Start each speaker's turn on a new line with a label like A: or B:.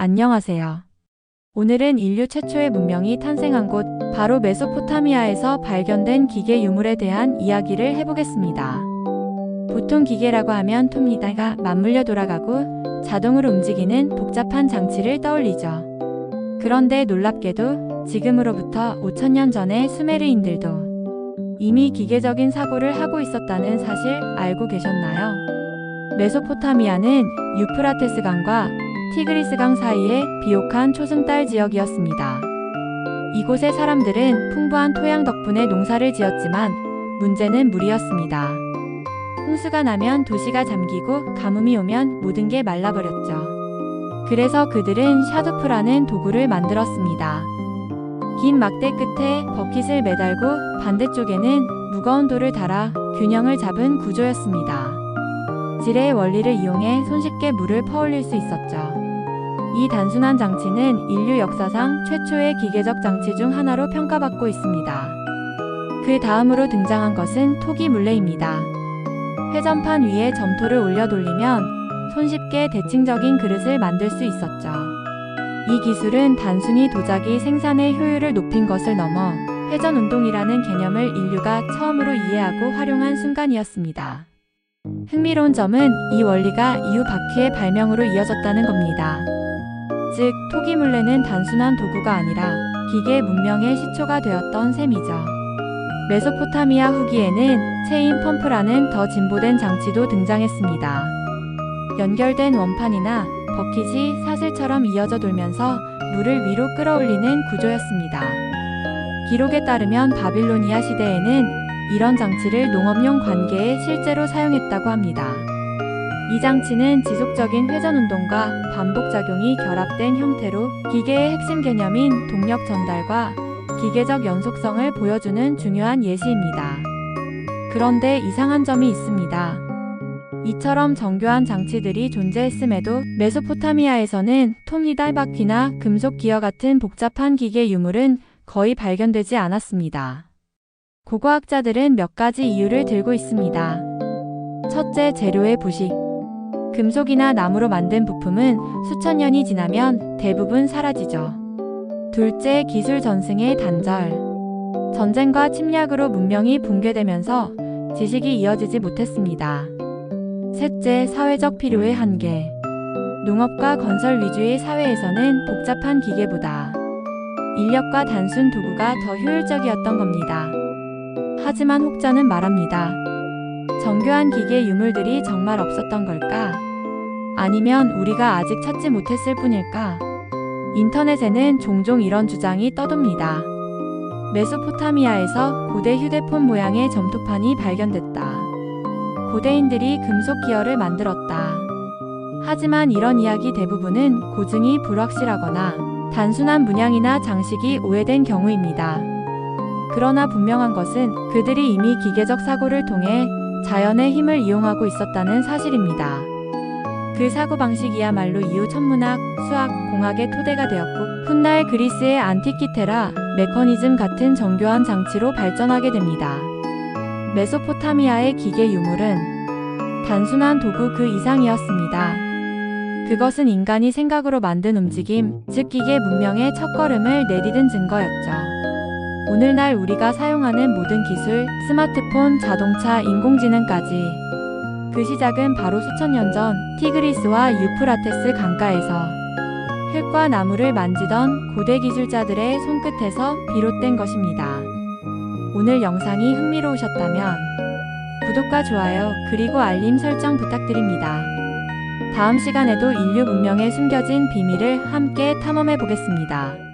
A: 안녕하세요. 오늘은 인류 최초의 문명이 탄생한 곳, 바로 메소포타미아에서 발견된 기계 유물에 대한 이야기를 해보겠습니다. 보통 기계라고 하면 톱니다가 맞물려 돌아가고 자동으로 움직이는 복잡한 장치를 떠올리죠. 그런데 놀랍게도 지금으로부터 5천년 전에 수메르인들도 이미 기계적인 사고를 하고 있었다는 사실 알고 계셨나요? 메소포타미아는 유프라테스 강과 티그리스 강 사이의 비옥한 초승달 지역이었습니다. 이곳의 사람들은 풍부한 토양 덕분에 농사를 지었지만 문제는 물이었습니다. 홍수가 나면 도시가 잠기고 가뭄이 오면 모든 게 말라버렸죠. 그래서 그들은 샤두프라는 도구를 만들었습니다. 긴 막대 끝에 버킷을 매달고 반대쪽에는 무거운 돌을 달아 균형을 잡은 구조였습니다. 지뢰의 원리를 이용해 손쉽게 물을 퍼올릴 수 있었죠. 이 단순한 장치는 인류 역사상 최초의 기계적 장치 중 하나로 평가받고 있습니다. 그 다음으로 등장한 것은 토기 물레입니다. 회전판 위에 점토를 올려 돌리면 손쉽게 대칭적인 그릇을 만들 수 있었죠. 이 기술은 단순히 도자기 생산의 효율을 높인 것을 넘어 회전 운동이라는 개념을 인류가 처음으로 이해하고 활용한 순간이었습니다. 흥미로운 점은 이 원리가 이후 바퀴의 발명으로 이어졌다는 겁니다. 즉, 토기물레는 단순한 도구가 아니라 기계 문명의 시초가 되었던 셈이죠. 메소포타미아 후기에는 체인 펌프라는 더 진보된 장치도 등장했습니다. 연결된 원판이나 버킷이 사슬처럼 이어져 돌면서 물을 위로 끌어올리는 구조였습니다. 기록에 따르면 바빌로니아 시대에는 이런 장치를 농업용 관계에 실제로 사용했다고 합니다. 이 장치는 지속적인 회전 운동과 반복 작용이 결합된 형태로 기계의 핵심 개념인 동력 전달과 기계적 연속성을 보여주는 중요한 예시입니다. 그런데 이상한 점이 있습니다. 이처럼 정교한 장치들이 존재했음에도 메소포타미아에서는 톱니 달 바퀴나 금속 기어 같은 복잡한 기계 유물은 거의 발견되지 않았습니다. 고고학자들은 몇 가지 이유를 들고 있습니다. 첫째, 재료의 부식. 금속이나 나무로 만든 부품은 수천 년이 지나면 대부분 사라지죠. 둘째, 기술 전승의 단절. 전쟁과 침략으로 문명이 붕괴되면서 지식이 이어지지 못했습니다. 셋째, 사회적 필요의 한계. 농업과 건설 위주의 사회에서는 복잡한 기계보다 인력과 단순 도구가 더 효율적이었던 겁니다. 하지만 혹자는 말합니다. 정교한 기계 유물들이 정말 없었던 걸까? 아니면 우리가 아직 찾지 못했을 뿐일까? 인터넷에는 종종 이런 주장이 떠돕니다. 메소포타미아에서 고대 휴대폰 모양의 점토판이 발견됐다. 고대인들이 금속 기어를 만들었다. 하지만 이런 이야기 대부분은 고증이 불확실하거나 단순한 문양이나 장식이 오해된 경우입니다. 그러나 분명한 것은 그들이 이미 기계적 사고를 통해 자연의 힘을 이용하고 있었다는 사실입니다. 그 사고방식이야말로 이후 천문학, 수학, 공학의 토대가 되었고, 훗날 그리스의 안티키테라, 메커니즘 같은 정교한 장치로 발전하게 됩니다. 메소포타미아의 기계 유물은 단순한 도구 그 이상이었습니다. 그것은 인간이 생각으로 만든 움직임, 즉 기계 문명의 첫걸음을 내디딘 증거였죠. 오늘날 우리가 사용하는 모든 기술, 스마트폰, 자동차, 인공지능까지 그 시작은 바로 수천 년 전 티그리스와 유프라테스 강가에서 흙과 나무를 만지던 고대 기술자들의 손끝에서 비롯된 것입니다. 오늘 영상이 흥미로우셨다면 구독과 좋아요 그리고 알림 설정 부탁드립니다. 다음 시간에도 인류 문명에 숨겨진 비밀을 함께 탐험해 보겠습니다.